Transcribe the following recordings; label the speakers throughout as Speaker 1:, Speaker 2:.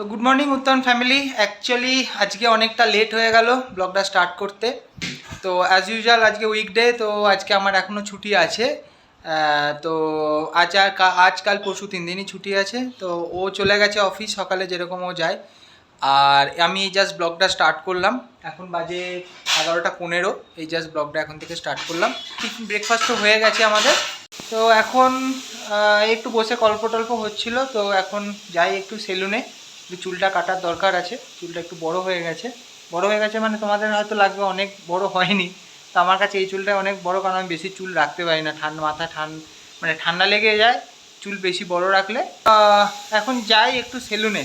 Speaker 1: তো good morning উত্তন family actually আজকে অনেকটা লেট হয়ে গেল ব্লগটা স্টার্ট করতে। তো অ্যাজ ইউজুয়াল আজকে উইকডে তো আজকে আমার এখনও ছুটি আছে। তো আজ আর আজকাল পরশু তিন দিনই ছুটি আছে। তো ও চলে গেছে অফিস সকালে যেরকম ও যায়। আর আমি এই জাস্ট ব্লগটা স্টার্ট করলাম। এখন বাজে এগারোটা পনেরো। এই জাস্ট ব্লগটা এখন থেকে স্টার্ট করলাম। টিফিন ব্রেকফাস্টও হয়ে গেছে আমাদের। তো এখন একটু বসে গল্প টল্প হচ্ছিল। তো এখন যাই একটু সেলুনে চুলটা কাটার দরকার আছে, চুলটা একটু বড় হয়ে গেছে। বড় হয়ে গেছে মানে তোমাদের হয়তো লাগবে অনেক বড় হয়নি। তো আমার কাছে এই চুলটা অনেক বড় কারণ আমি বেশি চুল রাখতে পারি না, ঠান্ডা মাথা ঠান মানে ঠান্ডা লেগে যায়, চুল বেশি বড় রাখলে। এখন যাই একটু সেলুনে।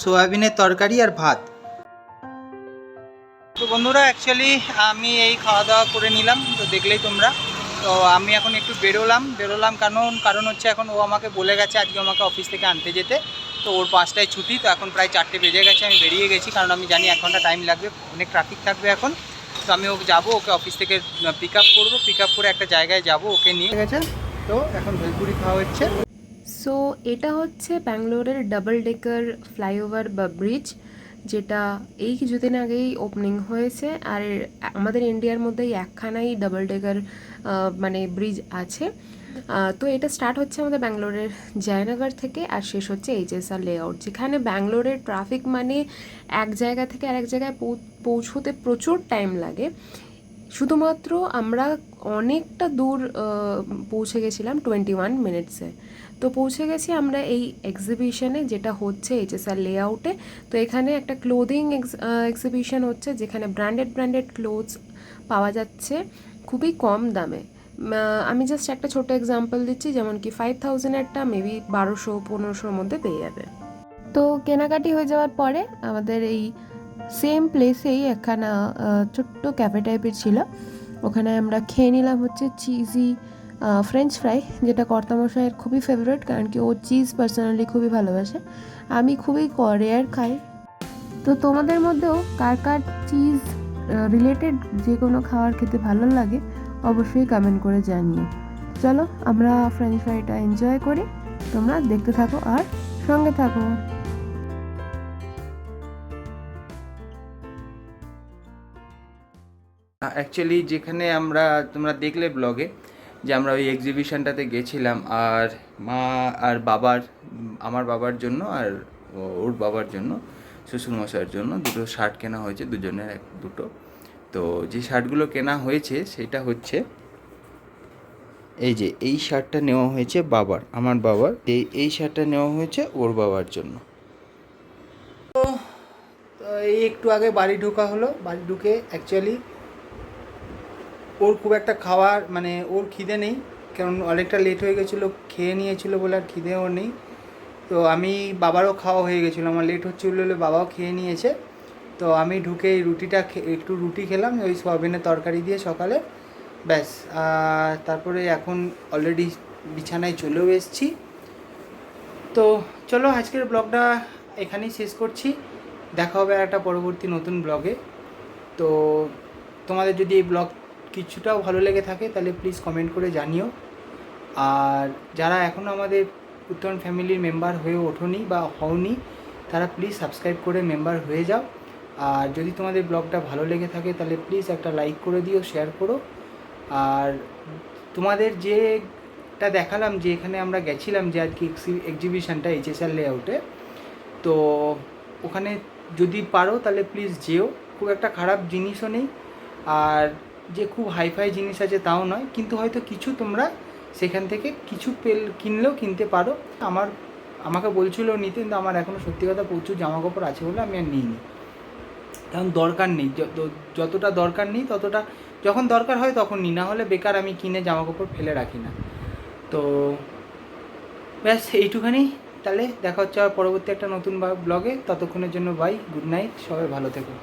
Speaker 1: সোয়াবিনের তরকারি আর ভাত। তো বন্ধুরা অ্যাকচুয়ালি আমি এই খাওয়া দাওয়া করে নিলাম তো দেখলেই তোমরা। তো আমি এখন একটু বেরোলাম। বেরোলাম কারণ কারণ হচ্ছে এখন ও আমাকে বলে গেছে আজকে আমাকে অফিস থেকে আনতে যেতে। তো ওর পাঁচটায় ছুটি তো এখন প্রায় চারটে বেজে গেছে আমি বেরিয়ে গেছি। কারণ আমি জানি এক ঘণ্টা টাইম লাগবে অনেক ট্রাফিক থাকবে এখন। তো আমি ওকে যাব ওকে অফিস থেকে পিক আপ করব। পিক আপ করে একটা জায়গায় যাব ওকে নিয়ে। গেছে। তো এখন ভেলপুরি খাওয়া হচ্ছে।
Speaker 2: সো এটা হচ্ছে ব্যাঙ্গালোরের ডাবল ডেকার ফ্লাইওভার বা ব্রিজ যেটা এই কিছুদিন আগেই ওপেনিং হয়েছে। আর আমাদের ইন্ডিয়ার মধ্যেই একখানাই ডাবল ডেকার মানে ব্রিজ আছে। তো এটা স্টার্ট হচ্ছে আমাদের ব্যাঙ্গালোরের জয়নগর থেকে, আর শেষ হচ্ছে এইচএসআর লেআউট যেখানে ব্যাঙ্গালোরের ট্রাফিক মানে এক জায়গা থেকে আরেক জায়গায় পৌঁছতে প্রচুর টাইম লাগে। শুধুমাত্র আমরা অনেকটা দূর পৌঁছে গেছিলাম টোয়েন্টি ওয়ান মিনিটসে তো পৌঁছে গেছি আমরা এই এক্সিবিশনে যেটা হচ্ছে এইচএসআর লেআউটে তো এখানে একটা ক্লোদিং এক্সিবিশন হচ্ছে যেখানে ব্র্যান্ডেড ব্র্যান্ডেড ক্লোথস পাওয়া যাচ্ছে খুবই কম দামে। আমি জাস্ট একটা ছোট এক্সাম্পল দিচ্ছি, যেমন কি ফাইভ থাউজেন্ডেরটা মেবি বারোশো, পনেরোশোর মধ্যে পেয়ে যাবে। তো কেনাকাটি হয়ে যাওয়ার পরে আমাদের এই সেম প্লেসেই একখানা ছোট্ট ক্যাফে টাইপের ছিল। ওখানে আমরা খেয়ে নিলাম হচ্ছে চিজি ফ্রেঞ্চ ফ্রাই যেটা কর্তামশাইয়ের খুবই ফেভারিট কারণ কি ও চিজ পার্সোনালি খুবই ভালোবাসে। আমি খুবই রেয়ার খাই। তো তোমাদের মধ্যেও কার কার চিজ রিলেটেড যে কোনো খাবার খেতে ভালো লাগে, অবশ্যই কমেন্ট করে জানিও। চলো, আমরা ফ্রেঞ্চ ফ্রাইটা এনজয় করি। তোমরা দেখতে থাকো আর সঙ্গে থাকো।
Speaker 1: অ্যাকচুয়ালি যেখানে আমরা, তোমরা দেখলে ব্লগে যে আমরা ওই এক্সিবিশনটাতে গেছিলাম, আর মা আর বাবার, আমার বাবার জন্য আর ওর বাবার জন্য, শ্বশুরমশাইয়ের জন্য দুটো শার্ট কেনা হয়েছে, দুজনের এক, দুটো। তো যে শার্টগুলো কেনা হয়েছে, সেটা হচ্ছে, এই যে এই শার্টটা নেওয়া হয়েছে বাবার, আমার বাবার, এই এই শার্টটা নেওয়া হয়েছে ওর বাবার জন্য। তো তো এই একটু আগে বাড়ি ঢোকা হলো, বাড়ি ঢুকে অ্যাকচুয়ালি ওর খুব একটা খাওয়ার মানে ওর খিদে নেই, কারণ অনেকটা লেট হয়ে গেছিল, খেয়ে নিয়েছিল বলে আর খিদে ওর নেই। তো আমি বাবারও খাওয়া হয়ে গেছিল, আমার লেট হচ্ছিল বলে বাবাও খেয়ে নিয়েছে। তো আমি ঢুকে এই রুটিটা একটু রুটি খেলাম, ওই সয়াবিনের তরকারি দিয়ে সকালে, ব্যাস। তারপরে এখন অলরেডি বিছানায় চলেও এসেছি। তো চলো আজকের ব্লগটা এখানেই শেষ করছি। দেখা হবে একটা পরবর্তী নতুন ব্লগে। তো তোমাদের যদি এই ব্লগ কিছুটাও ভালো লেগে থাকে, তাহলে প্লিজ কমেন্ট করে জানিও। আর যারা এখনও আমাদের উত্তরণ ফ্যামিলির মেম্বার হয়ে ওঠোনি বা হওনি, তারা প্লিজ সাবস্ক্রাইব করে মেম্বার হয়ে যাও। আর যদি তোমাদের ব্লগটা ভালো লেগে থাকে, তাহলে প্লিজ একটা লাইক করে দিও শেয়ার করো। আর তোমাদের যেটা দেখালাম, যে এখানে আমরা গেছিলাম যে আর কি এক্সিবিশনটা এইচএসআর লেআউটে তো ওখানে যদি পারো, তাহলে প্লিজ যেও। খুব একটা খারাপ জিনিসও নেই। আর যে খুব হাইফাই জিনিস আছে তাও নয়, কিন্তু হয়তো কিছু তোমরা সেখান থেকে কিছু পেল, কিনলেও কিনতে পারো। আমার, আমাকে বলছিল নিতে কিন্তু আমার এখনও সত্যি কথা প্রচুর জামা কাপড় আছে বলে আমি আর নিইনি। কারণ দরকার নেই যতটা দরকার নেই ততটা, যখন দরকার হয় তখন নিই, না হলে বেকার আমি কিনে জামা কাপড় ফেলে রাখি না। তো ব্যাস, এইটুখানি। তাহলে দেখা হচ্ছে আবার পরবর্তী একটা নতুন ব্লগে ততক্ষণের জন্য বাই গুড নাইট সবাই ভালো থেকো।